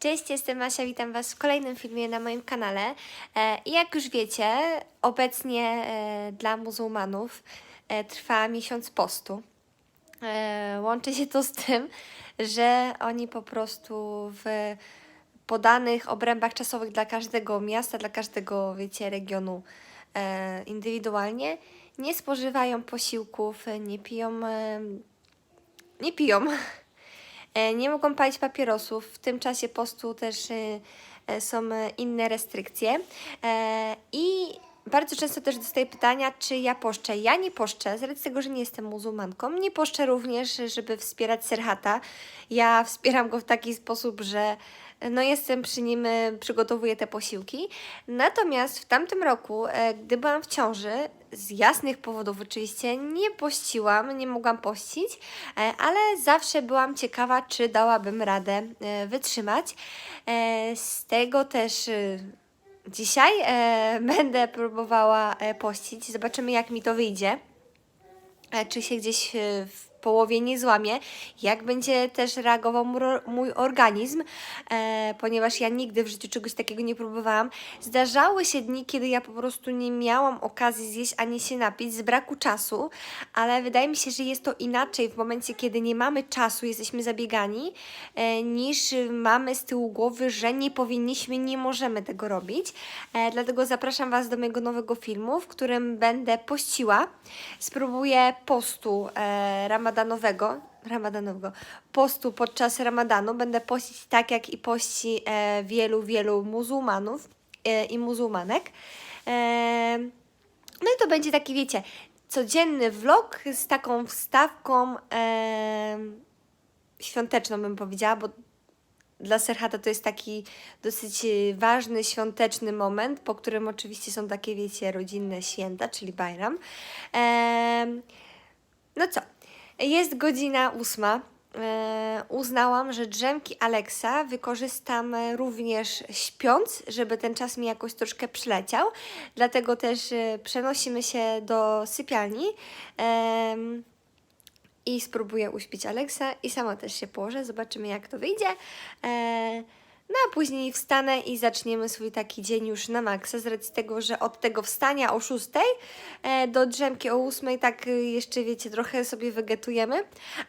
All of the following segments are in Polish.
Cześć, jestem Asia, witam Was w kolejnym filmie na moim kanale. E, jak już wiecie, obecnie e, dla muzułmanów e, trwa miesiąc postu. Łączy się to z tym, że oni po prostu w podanych obrębach czasowych dla każdego miasta, dla każdego, wiecie, regionu indywidualnie nie spożywają posiłków, nie piją, nie piją Nie mogą palić papierosów. W tym czasie postu też e, e, są e, inne restrykcje. E, I bardzo często też dostaję pytania, czy ja poszczę. Ja nie poszczę, z racji tego, że nie jestem muzułmanką. Nie poszczę również, żeby wspierać Serhata. Ja wspieram go w taki sposób, że no jestem przy nim, e, przygotowuję te posiłki. Natomiast w tamtym roku, e, gdy byłam w ciąży, z jasnych powodów oczywiście, nie pościłam, nie mogłam pościć, e, ale zawsze byłam ciekawa, czy dałabym radę wytrzymać. Z tego też dzisiaj będę próbowała pościć. Zobaczymy, jak mi to wyjdzie czy się gdzieś połowie nie złamie, jak będzie też reagował mój, organizm, e, ponieważ ja nigdy w życiu czegoś takiego nie próbowałam. Zdarzały się dni, kiedy ja po prostu nie miałam okazji zjeść ani się napić z braku czasu, ale wydaje mi się, że jest to inaczej w momencie, kiedy nie mamy czasu, jesteśmy zabiegani, e, niż mamy z tyłu głowy, że nie powinniśmy, nie możemy tego robić. E, dlatego zapraszam Was do mojego nowego filmu, w którym będę pościła. Spróbuję postu e, ramadanowego, ramadanowego, postu podczas ramadanu. Będę pościć tak, jak i pości e, wielu, wielu muzułmanów e, i muzułmanek. E, no i to będzie taki, wiecie, codzienny vlog z taką wstawką e, świąteczną, bym powiedziała, bo dla Serhata to jest taki dosyć e, ważny, świąteczny moment, po którym oczywiście są takie, wiecie, rodzinne święta, czyli Bajram. Em, no co, jest godzina ósma. E, uznałam, że drzemki Alexa wykorzystam e, również śpiąc, żeby ten czas mi jakoś troszkę przyleciał. Dlatego też e, przenosimy się do sypialni. I spróbuję uśpić Alexa i sama też się położę, zobaczymy jak to wyjdzie. No a później wstanę i zaczniemy swój taki dzień już na maksa, z racji tego, że od tego wstania o 6 e, do drzemki o 8 tak e, jeszcze wiecie, trochę sobie wegetujemy,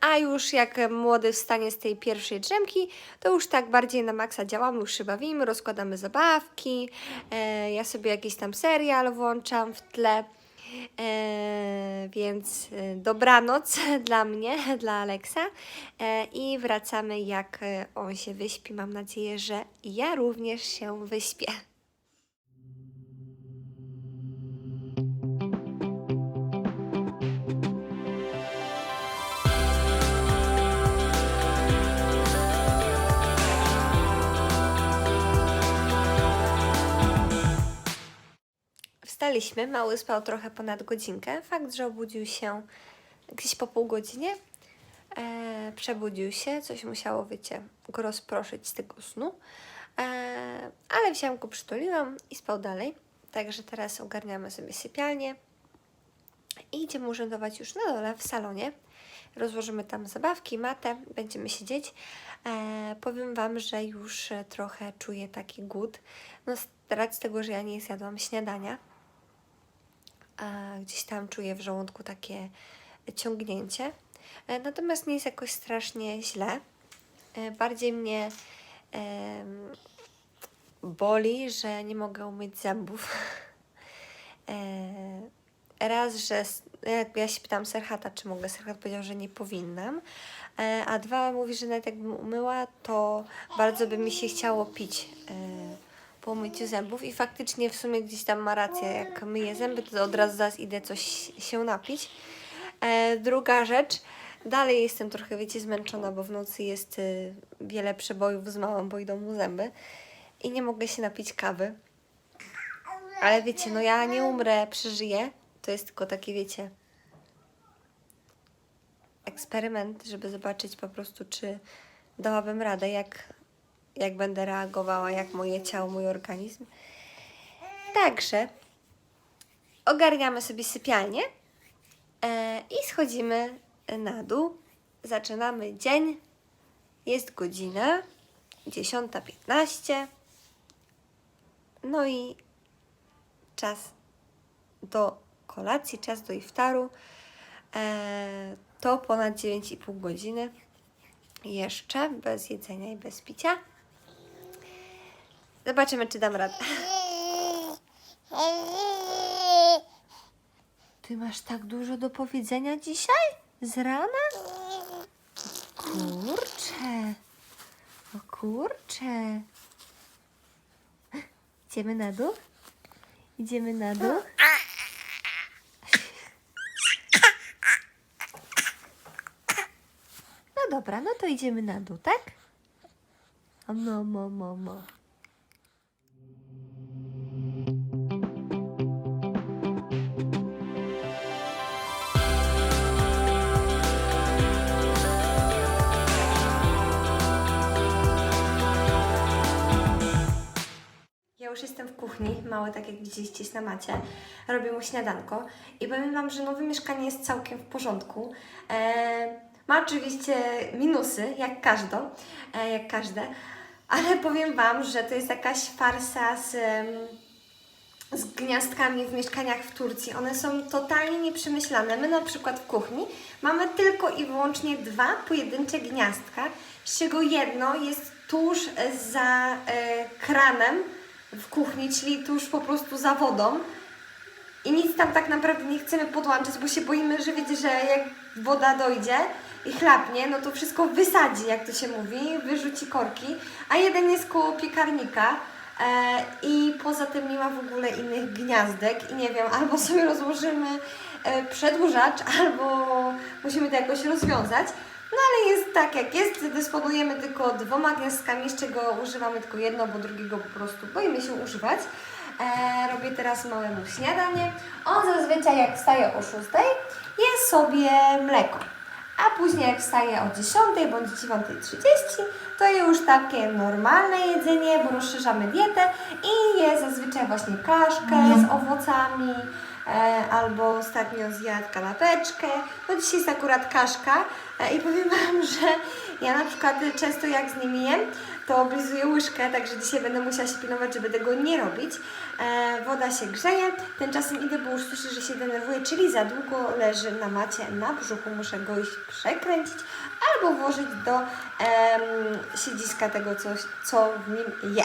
a już jak młody wstanie z tej pierwszej drzemki, to już tak bardziej na maksa działamy, już się bawimy, rozkładamy zabawki, e, ja sobie jakiś tam serial włączam w tle. E, więc e, dobranoc dla mnie, dla Aleksa e, i wracamy jak e, on się wyśpi. Mam nadzieję, że ja również się wyśpię. Wstaliśmy, mały spał trochę ponad godzinkę. Fakt, że obudził się gdzieś po pół godzinie. E, przebudził się, coś musiało, wiecie, go rozproszyć z tego snu. E, ale wziąłem go, przytuliłam i spał dalej. Także teraz ogarniamy sobie sypialnię i idziemy urzędować już na dole w salonie. Rozłożymy tam zabawki, matę, będziemy siedzieć. E, powiem Wam, że już trochę czuję taki głód. No, z tego, że ja nie zjadłam śniadania, gdzieś tam czuję w żołądku takie ciągnięcie. E, Natomiast nie jest jakoś strasznie źle. E, Bardziej mnie boli, że nie mogę umyć zębów. E, Raz, że s- jak ja się pytam Serhata, czy mogę, Serhat powiedział, że nie powinnam. A dwa, mówi, że nawet jakbym umyła, to bardzo by mi się chciało pić po umyciu zębów i faktycznie w sumie gdzieś tam ma rację, jak myję zęby, to od razu zaraz idę coś się napić. E, druga rzecz, dalej jestem trochę, wiecie, zmęczona, bo w nocy jest y, wiele przebojów z małą, bo idą mu zęby i nie mogę się napić kawy. Ale wiecie, no ja nie umrę, przeżyję. To jest tylko taki, wiecie, eksperyment, żeby zobaczyć po prostu, czy dałabym radę, jak, jak będę reagowała, jak moje ciało, mój organizm. Także ogarniamy sobie sypialnię e, i schodzimy na dół. Zaczynamy dzień. Jest godzina 10.15. No i czas do kolacji, czas do iftaru. E, to ponad 9,5 godziny. Jeszcze bez jedzenia i bez picia. Zobaczymy, czy dam radę. Ty masz tak dużo do powiedzenia dzisiaj? Z rana? Kurczę. O kurczę. Idziemy na dół? Idziemy na dół? No dobra, no to idziemy na dół, tak? O, no, mo, mo, mo. Już jestem w kuchni, mały tak jak widzieliście na macie. Robię mu śniadanko i powiem Wam, że nowe mieszkanie jest całkiem w porządku. E, ma oczywiście minusy, jak każde, e, jak każde, ale powiem Wam, że to jest jakaś farsa z, z gniazdkami w mieszkaniach w Turcji. One są totalnie nieprzemyślane. My na przykład w kuchni mamy tylko i wyłącznie dwa pojedyncze gniazdka, z czego jedno jest tuż za e, kranem w kuchni, czyli tuż po prostu za wodą. I nic tam tak naprawdę nie chcemy podłączyć, bo się boimy, że wiecie, że jak woda dojdzie i chlapnie, no to wszystko wysadzi, jak to się mówi, wyrzuci korki, a jeden jest koło piekarnika e, i poza tym nie ma w ogóle innych gniazdek i nie wiem, albo sobie rozłożymy e, przedłużacz, albo musimy to jakoś rozwiązać. No ale jest tak jak jest, dysponujemy tylko dwoma gniazdkami, z czego używamy tylko jedno, bo drugiego po prostu boimy się używać. E, robię teraz małemu śniadanie. On zazwyczaj jak wstaje o 6, je sobie mleko. A później jak wstaje o 10 bądź 9.30, to już takie normalne jedzenie, bo rozszerzamy dietę i je zazwyczaj właśnie kaszkę z owocami, albo ostatnio zjadł kanapeczkę. No dzisiaj jest akurat kaszka e, i powiem Wam, że ja na przykład często jak z nimi jem, to oblizuję łyżkę, także dzisiaj będę musiała się pilnować, żeby tego nie robić. E, woda się grzeje, tymczasem idę, bo już słyszę, że się denerwuje, czyli za długo leży na macie na brzuchu, muszę go iść przekręcić albo włożyć do em, siedziska tego, co, co w nim je.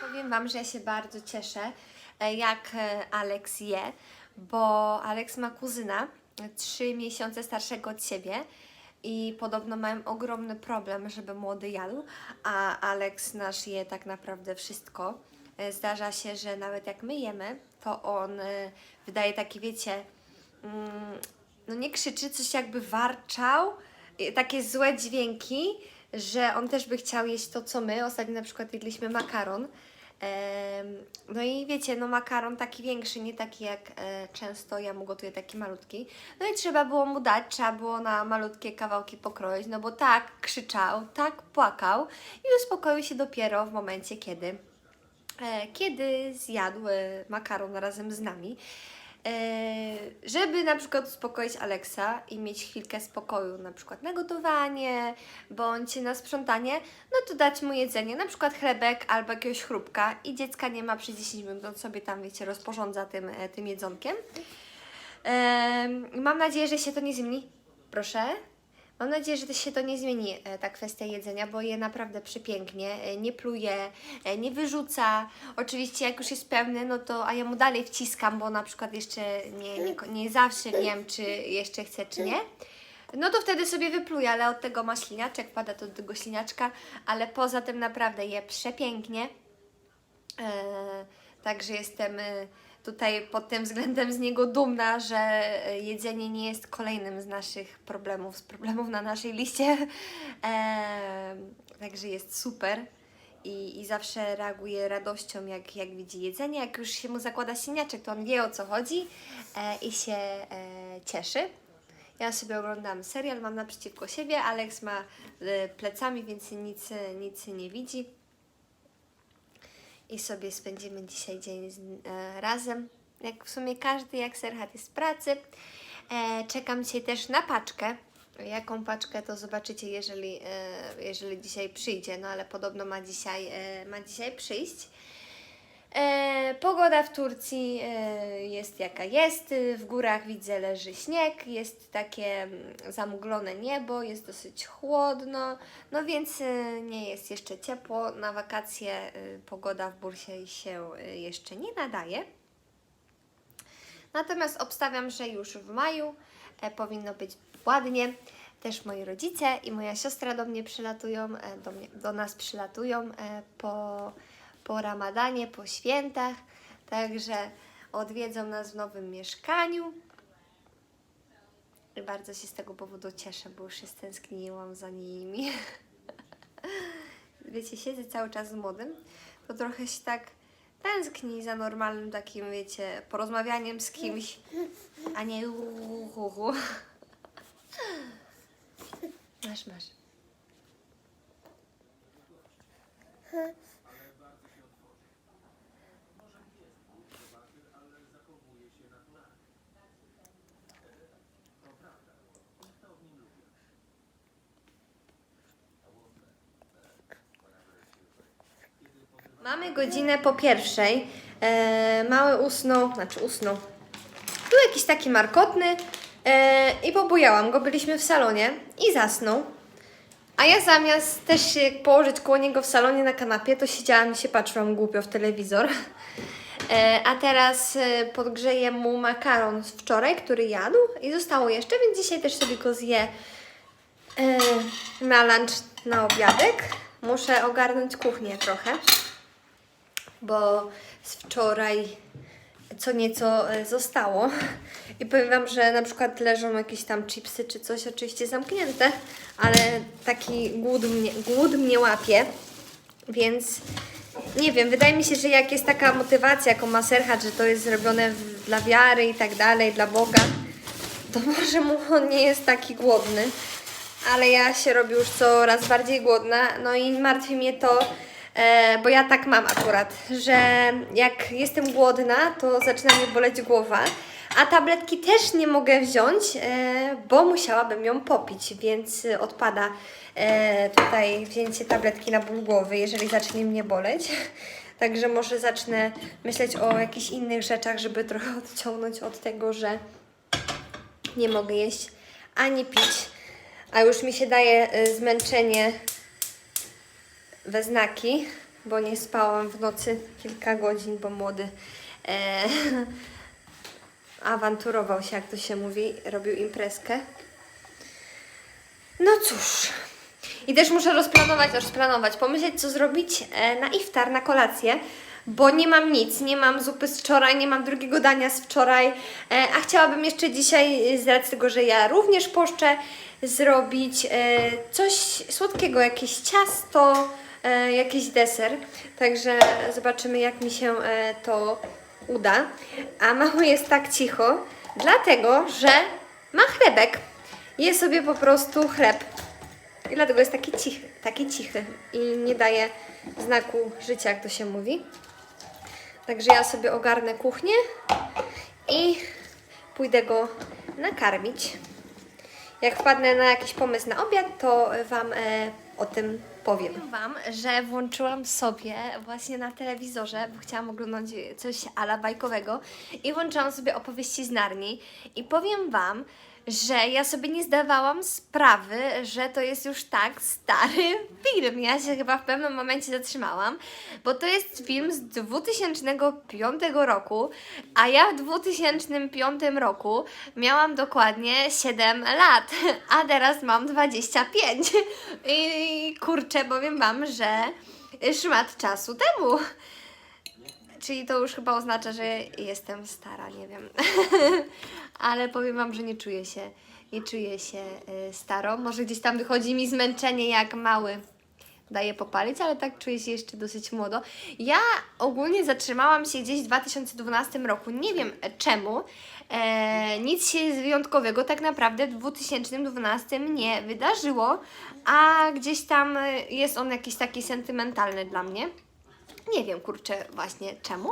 Powiem Wam, że ja się bardzo cieszę, e, jak e, Alex je, bo Alex ma kuzyna, trzy miesiące starszego od siebie i podobno mają ogromny problem, żeby młody jadł, a Alex nasz je tak naprawdę wszystko. E, Zdarza się, że nawet jak my jemy, to on e, wydaje takie, wiecie, mm, no nie krzyczy, coś jakby warczał, takie złe dźwięki, że on też by chciał jeść to, co my. Ostatnio na przykład jedliśmy makaron. No i wiecie, no makaron taki większy, nie taki jak e, często ja mu gotuję, taki malutki. No i trzeba było mu dać, trzeba było na malutkie kawałki pokroić, no bo tak krzyczał, tak płakał i uspokoił się dopiero w momencie, kiedy, e, kiedy zjadł e, makaron razem z nami. E, żeby na przykład uspokoić Aleksa i mieć chwilkę spokoju, na przykład na gotowanie bądź na sprzątanie, no to dać mu jedzenie, na przykład chlebek albo jakiegoś chrupka i dziecka nie ma przez 10 minut, on sobie tam, wiecie, rozporządza tym, e, tym jedzonkiem. Em, Mam nadzieję, że się to nie zmieni. Proszę. Mam nadzieję, że się to nie zmieni, e, ta kwestia jedzenia, bo je naprawdę przepięknie, e, nie pluje, e, nie wyrzuca. Oczywiście jak już jest pełny, no to, a ja mu dalej wciskam, bo na przykład jeszcze nie, nie, nie zawsze wiem, czy jeszcze chce, czy nie. No to wtedy sobie wypluje, ale od tego ma śliniaczek, pada to do tego śliniaczka, ale poza tym naprawdę je przepięknie. E, Także jestem tutaj pod tym względem z niego dumna, że e, jedzenie nie jest kolejnym z naszych problemów, z problemów na naszej liście. E, Także jest super. I, I zawsze reaguje radością, jak, jak widzi jedzenie. Jak już się mu zakłada siniaczek, to on wie o co chodzi e, i się e, cieszy. Ja sobie oglądam serial, mam naprzeciwko siebie. Alex ma e, plecami, więc nic, nic nie widzi i sobie spędzimy dzisiaj dzień z, e, razem. Jak w sumie każdy, jak Serhat jest z pracy. E, czekam dzisiaj też na paczkę. Jaką paczkę to zobaczycie, jeżeli, e, jeżeli dzisiaj przyjdzie, no ale podobno ma dzisiaj, e, ma dzisiaj przyjść. E, pogoda w Turcji e, jest jaka jest. W górach widzę leży śnieg, jest takie mm, zamglone niebo, jest dosyć chłodno, no więc e, nie jest jeszcze ciepło. Na wakacje e, pogoda w Bursie się e, jeszcze nie nadaje. Natomiast obstawiam, że już w maju e, powinno być ładnie. Też moi rodzice i moja siostra do mnie przylatują, e, do, mnie, do nas przylatują e, po, po ramadanie, po świętach. Także odwiedzą nas w nowym mieszkaniu. I bardzo się z tego powodu cieszę, bo już się stęskniłam za nimi. Wiecie, siedzę cały czas z młodym, to trochę się tak tęskni za normalnym takim, wiecie, porozmawianiem z kimś, a nie uhuhu. Masz, masz. Mamy godzinę po pierwszej. E, mały usnął, znaczy usnął. Był jakiś taki markotny e, i pobujałam go. Byliśmy w salonie i zasnął. A ja zamiast też się położyć koło niego w salonie na kanapie, to siedziałam i się patrzyłam głupio w telewizor. E, a teraz e, podgrzeję mu makaron z wczoraj, który jadł i zostało jeszcze, więc dzisiaj też sobie go zje e, na lunch, na obiadek. Muszę ogarnąć kuchnię trochę bo z wczoraj co nieco e, zostało. I powiem Wam, że na przykład leżą jakieś tam chipsy czy coś, oczywiście zamknięte, ale taki głód mnie, głód mnie łapie, więc nie wiem, wydaje mi się, że jak jest taka motywacja jako maserhat, że to jest zrobione w, dla wiary i tak dalej, dla Boga, to może mu on nie jest taki głodny, ale ja się robię już coraz bardziej głodna, no i martwi mnie to, e, bo ja tak mam akurat, że jak jestem głodna, to zaczyna mnie boleć głowa, a tabletki też nie mogę wziąć, e, bo musiałabym ją popić, więc odpada e, tutaj wzięcie tabletki na ból głowy, jeżeli zacznie mnie boleć. Także może zacznę myśleć o jakichś innych rzeczach, żeby trochę odciągnąć od tego, że nie mogę jeść ani pić, a już mi się daje zmęczenie we znaki, bo nie spałam w nocy kilka godzin, bo młody e, awanturował się, jak to się mówi, robił imprezkę. No cóż. I też muszę rozplanować, rozplanować, pomyśleć, co zrobić e, na iftar, na kolację, bo nie mam nic, nie mam zupy z wczoraj, nie mam drugiego dania z wczoraj, e, a chciałabym jeszcze dzisiaj, e, z racji tego, że ja również poszczę, zrobić coś słodkiego, jakieś ciasto, jakiś deser. Także zobaczymy, jak mi się e, to uda. A mały jest tak cicho, dlatego, że ma chlebek. Je sobie po prostu chleb. I dlatego jest taki cichy, taki cichy i nie daje znaku życia, jak to się mówi. Także ja sobie ogarnę kuchnię i pójdę go nakarmić. Jak wpadnę na jakiś pomysł na obiad, to Wam e, o tym powiem. Powiem Wam, że włączyłam sobie właśnie na telewizorze, bo chciałam oglądać coś ala bajkowego i włączyłam sobie opowieści z Narni i powiem Wam, że ja sobie nie zdawałam sprawy, że to jest już tak stary film. Ja się chyba w pewnym momencie zatrzymałam, bo to jest film z 2005 roku, a ja w 2005 roku miałam dokładnie 7 lat, a teraz mam 25. I kurczę, powiem Wam, że szmat czasu temu. Czyli to już chyba oznacza, że jestem stara, nie wiem. Ale powiem Wam, że nie czuję się, nie czuję się y, staro. Może gdzieś tam wychodzi mi zmęczenie jak mały daje popalić, ale tak czuję się jeszcze dosyć młodo. Ja ogólnie zatrzymałam się gdzieś w 2012 roku. Nie wiem e, czemu. E, nic się wyjątkowego tak naprawdę w 2012 nie wydarzyło, a gdzieś tam e, jest on jakiś taki sentymentalny dla mnie. Nie wiem, kurczę, właśnie czemu,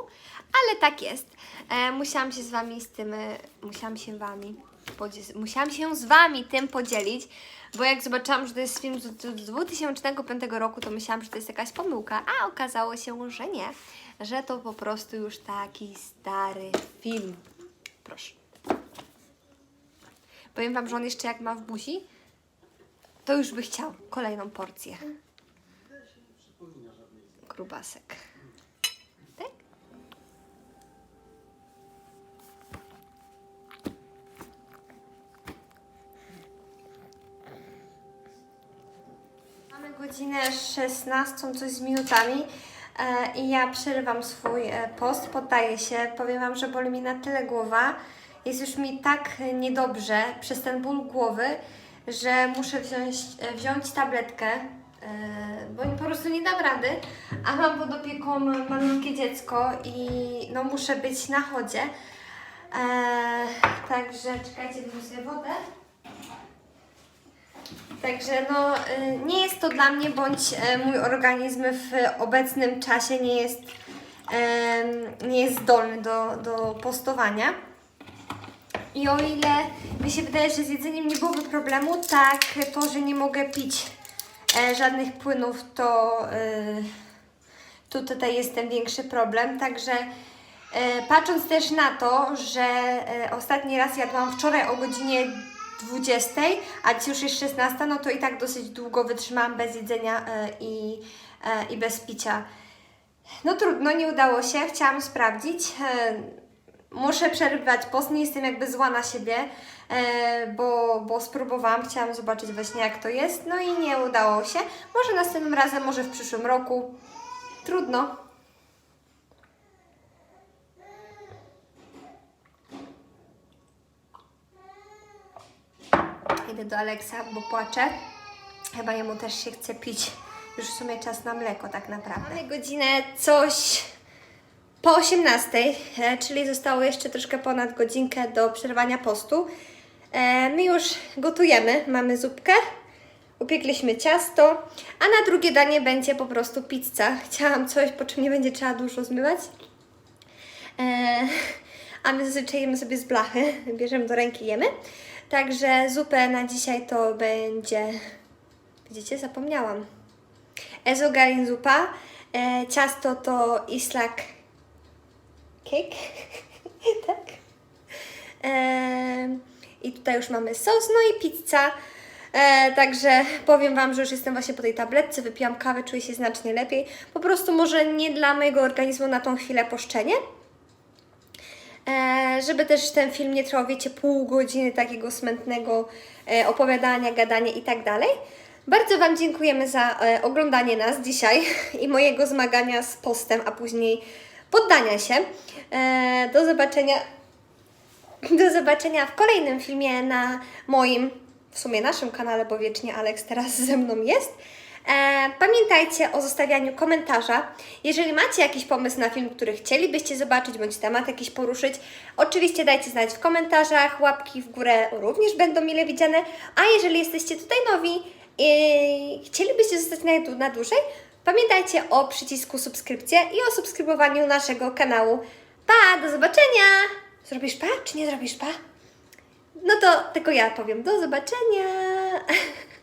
ale tak jest. E, musiałam się z Wami z tym, e, musiałam się Wami musiałam się z Wami tym podzielić, bo jak zobaczyłam, że to jest film z z 2005 roku, to myślałam, że to jest jakaś pomyłka, a okazało się, że nie, że to po prostu już taki stary film. Proszę. Powiem Wam, że on jeszcze jak ma w buzi, to już by chciał kolejną porcję. Grubasek. Tak? Mamy godzinę 16, coś z minutami e, i ja przerywam swój e, post, poddaję się. Powiem Wam, że boli mi na tyle głowa. Jest już mi tak niedobrze przez ten ból głowy, że muszę wziąć, e, wziąć tabletkę, bo po prostu nie dam rady. A mam pod opieką malutkie dziecko i no muszę być na chodzie. E, także czekajcie, sobie wodę. Także no, y, nie jest to dla mnie, bądź e, mój organizm w obecnym czasie nie jest, nie jest zdolny do, do postowania. I o ile mi się wydaje, że z jedzeniem nie byłoby problemu, tak to, że nie mogę pić e, żadnych płynów, to, y, to tutaj jest ten większy problem. Także e, patrząc też na to, że e, ostatni raz jadłam wczoraj o godzinie 20, a dziś już jest 16, no to i tak dosyć długo wytrzymałam bez jedzenia e, i, e, i bez picia. No trudno, nie udało się, chciałam sprawdzić. E, muszę przerywać post, nie jestem jakby zła na siebie, e, bo, bo spróbowałam, chciałam zobaczyć właśnie jak to jest, no i nie udało się. Może następnym razem, może w przyszłym roku. Trudno. Idę do Aleksa, bo płacze. Chyba jemu też się chce pić. Już w sumie czas na mleko tak naprawdę. Mamy godzinę coś po 18, e, czyli zostało jeszcze troszkę ponad godzinkę do przerwania postu. E, My już gotujemy, mamy zupkę, upiekliśmy ciasto, a na drugie danie będzie po prostu pizza. Chciałam coś, po czym nie będzie trzeba dużo zmywać. E, a my zazwyczaj jemy sobie z blachy, bierzemy do ręki, jemy. Także zupę na dzisiaj to będzie, widzicie, zapomniałam. Ezogarin zupa, e, ciasto to islak cake, tak? E, I tutaj już mamy sos, no i pizza. E, także powiem Wam, że już jestem właśnie po tej tabletce, wypiłam kawę, czuję się znacznie lepiej. Po prostu może nie dla mojego organizmu na tą chwilę poszczenie. E, żeby też ten film nie trwał, wiecie, pół godziny takiego smętnego e, opowiadania, gadania i tak dalej. Bardzo Wam dziękujemy za e, oglądanie nas dzisiaj i mojego zmagania z postem, a później poddania się. E, do zobaczenia do zobaczenia w kolejnym filmie na moim, w sumie naszym kanale, bo wiecznie Alex teraz ze mną jest. E, pamiętajcie o zostawianiu komentarza. Jeżeli macie jakiś pomysł na film, który chcielibyście zobaczyć, bądź temat jakiś poruszyć, oczywiście dajcie znać w komentarzach, łapki w górę również będą mile widziane. A jeżeli jesteście tutaj nowi i chcielibyście zostać na, na dłużej, pamiętajcie o przycisku subskrypcja i o subskrybowaniu naszego kanału. Pa, do zobaczenia! Zrobisz pa, czy nie zrobisz pa? No to tylko ja powiem do zobaczenia.